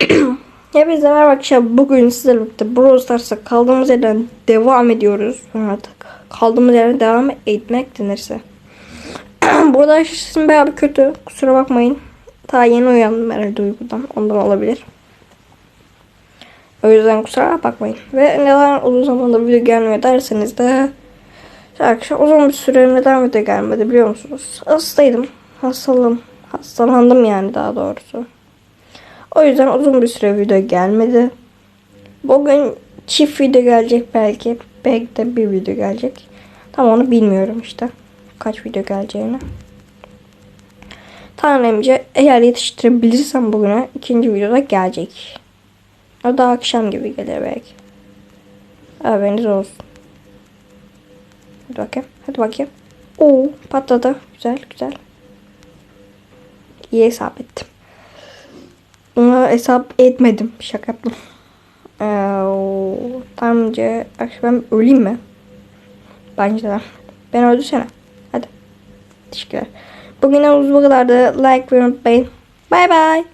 Hepinize merhaba arkadaşlar. Bugün sizlerle birlikte Brawl Stars'a kaldığımız yerden devam ediyoruz. Artık kaldığımız yerden devam etmek denirse. Burada sesim bayağı bir kötü. Kusura bakmayın. Daha yeni uyandım herhalde uykudan. Ondan olabilir. O yüzden kusura bakmayın. Ve neden uzun zamandır video gelmiyor derseniz de Arkadaşlar uzun bir süre neden video gelmedi biliyor musunuz? Hastaydım. Hastalığım. Hastalandım yani daha doğrusu. O yüzden uzun bir süre video gelmedi. Bugün çift video gelecek belki. Belki de bir video gelecek. Tam onu bilmiyorum işte. Kaç video geleceğini. Tahminimce eğer yetiştirebilirsem bugüne ikinci videoda gelecek. O da akşam gibi gelir belki. Haberiniz olsun. Hadi bakayım. Hadi bakayım. Oo patladı. Güzel güzel. İyi hesap ettim. Ona hesap etmedim. Şaka yaptım. Ee, tamamca ben öleyim mi? Bence de. Ben öldürsene. Hadi. Teşekkürler. Bugün bu kadardı. Like ve unutmayın. Bye bye.